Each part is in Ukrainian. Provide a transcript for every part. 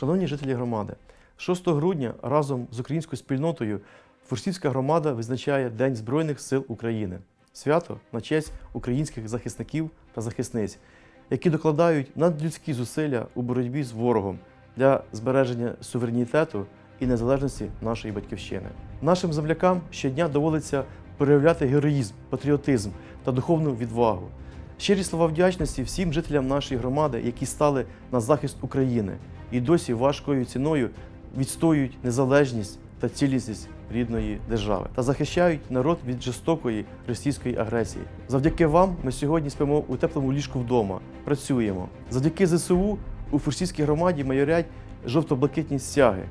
Шановні жителі громади, 6 грудня разом з українською спільнотою Фурсівська громада визначає День Збройних сил України. Свято на честь українських захисників та захисниць, які докладають надлюдські зусилля у боротьбі з ворогом для збереження суверенітету і незалежності нашої батьківщини. Нашим землякам щодня доводиться проявляти героїзм, патріотизм та духовну відвагу. Щирі слова вдячності всім жителям нашої громади, які стали на захист України і досі важкою ціною відстоюють незалежність та цілісність рідної держави та захищають народ від жорстокої російської агресії. Завдяки вам ми сьогодні спимо у теплому ліжку вдома, працюємо. Завдяки ЗСУ у Фурсійській громаді майорять жовто-блакитні стяги.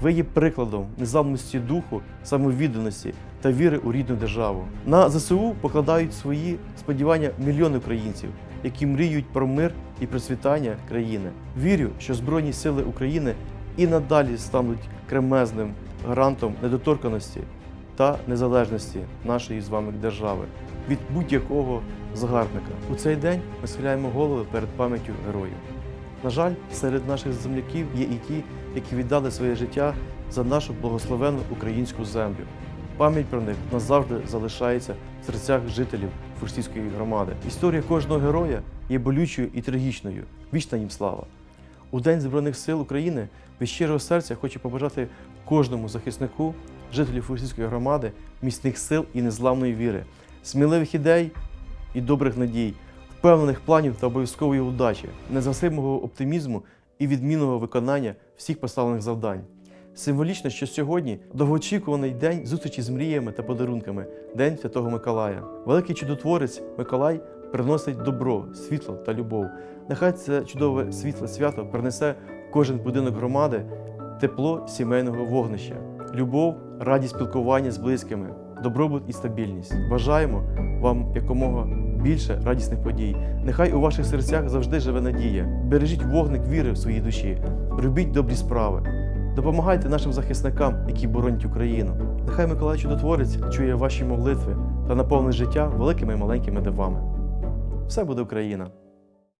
Ви є прикладом незламності духу, самовідданості та віри у рідну державу. На ЗСУ покладають свої сподівання мільйони українців, які мріють про мир і процвітання країни. Вірю, що Збройні сили України і надалі стануть кремезним гарантом недоторканості та незалежності нашої з вами держави від будь-якого загарбника. У цей день ми схиляємо голови перед пам'яттю героїв. На жаль, серед наших земляків є і ті, які віддали своє життя за нашу благословенну українську землю. Пам'ять про них назавжди залишається в серцях жителів Фурсійської громади. Історія кожного героя є болючою і трагічною. Вічна їм слава! У День Збройних сил України від щирого серця хочу побажати кожному захиснику, жителів Фурсійської громади, міцних сил і незламної віри, сміливих ідей і добрих надій, впевнених планів та обов'язкової удачі, незгасимого оптимізму і відмінного виконання всіх поставлених завдань. Символічно, що сьогодні довгоочікуваний день зустрічі з мріями та подарунками День Святого Миколая. Великий чудотворець Миколай приносить добро, світло та любов. Нехай це чудове світле свято принесе в кожен будинок громади тепло сімейного вогнища, любов, радість спілкування з близькими, добробут і стабільність. Бажаємо вам якомога більше радісних подій. Нехай у ваших серцях завжди живе надія. Бережіть вогник віри в своїй душі, робіть добрі справи. Допомагайте нашим захисникам, які боронять Україну. Нехай Миколай Чудотворець чує ваші молитви та наповнить життя великими і маленькими дивами. Все буде Україна!